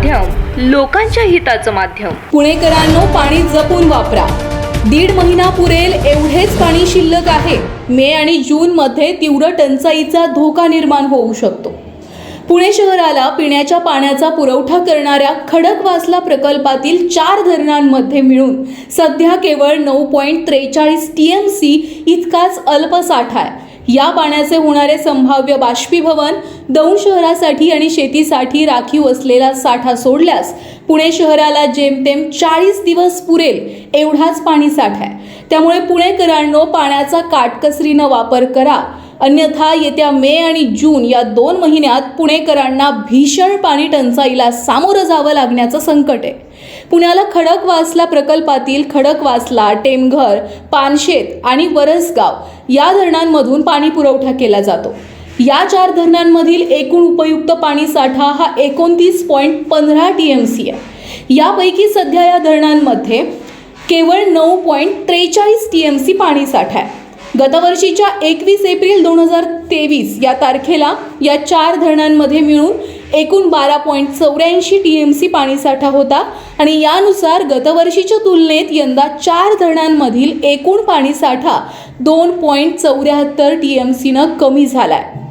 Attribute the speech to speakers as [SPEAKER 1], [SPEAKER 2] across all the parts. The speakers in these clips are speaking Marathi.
[SPEAKER 1] माध्यम लोकांच्या हिताचं माध्यम.
[SPEAKER 2] पुणेकरांनो पाणी जपून वापरा. दीड महिना पुरेल एवढेच पाणी शिल्लक आहे. मे आणि जून मध्ये तीव्र टंचाईचा धोका निर्माण होऊ शकतो. पुणे शहराला पिण्याच्या पाण्याचा पुरवठा करणाऱ्या खडकवासला प्रकल्पातील चार धरणांमध्ये मिळून सध्या केवळ नऊ पॉईंट त्रेचाळीस टी एम सी इतकाच अल्पसाठा आहे. या पाण्याचे होणारे संभाव्य बाष्पीभवन दौंड शहरासाठी आणि शेतीसाठी राखीव असलेला साठा सोडल्यास पुणे शहराला जेमतेम चाळीस दिवस पुरेल एवढाच पाणी साठा आहे. त्यामुळे पुणेकरांनो पाण्याचा काटकसरीनं वापर करा. अन्यथा येत्या मे आणि जून या दोन महिन्यात पुणेकरांना भीषण पाणी टंचाईला सामोरं जावं लागण्याचं संकट आहे. पुण्याला खडकवासला प्रकल्पातील खडकवासला टेमघर पानशेत आणि वरसगाव या धरणांमधून पाणी पुरवठा केला जातो. या चार धरणांमधील एकूण उपयुक्त पाणी साठा हा एकोणतीस पॉईंट पंधरा टी एम सी आहे. यापैकी सध्या या धरणांमध्ये केवळ नऊ पॉईंट त्रेचाळीस टी एम सी पाणी साठा आहे. गतवर्षीच्या एकवीस एप्रिल दोन हजार तेवीस या तारखेला या चार धरणांमध्ये मिळून एकूण बारा पॉईंट चौऱ्याऐंशी टी एम सी पाणीसाठा होता आणि यानुसार गतवर्षीच्या तुलनेत यंदा चार धरणांमधील एकूण पाणीसाठा दोन पॉईंट चौऱ्याहत्तर टी एम सीनं कमी झाला आहे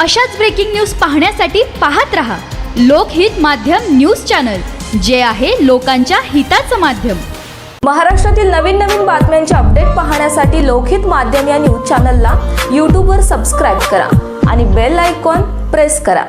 [SPEAKER 3] अशाच ब्रेकिंग न्यूज पाहण्यासाठी पाहत रहा. लोकहित माध्यम न्यूज चॅनल जे आहे लोकांच्या हिताचं माध्यम.
[SPEAKER 4] महाराष्ट्रातील नवीन नवीन बातम्यांचे अपडेट पाहण्यासाठी लोकहित माध्यम या न्यूज चॅनलला यूट्यूबवर सबस्क्राईब करा आणि बेल आयकॉन प्रेस करा.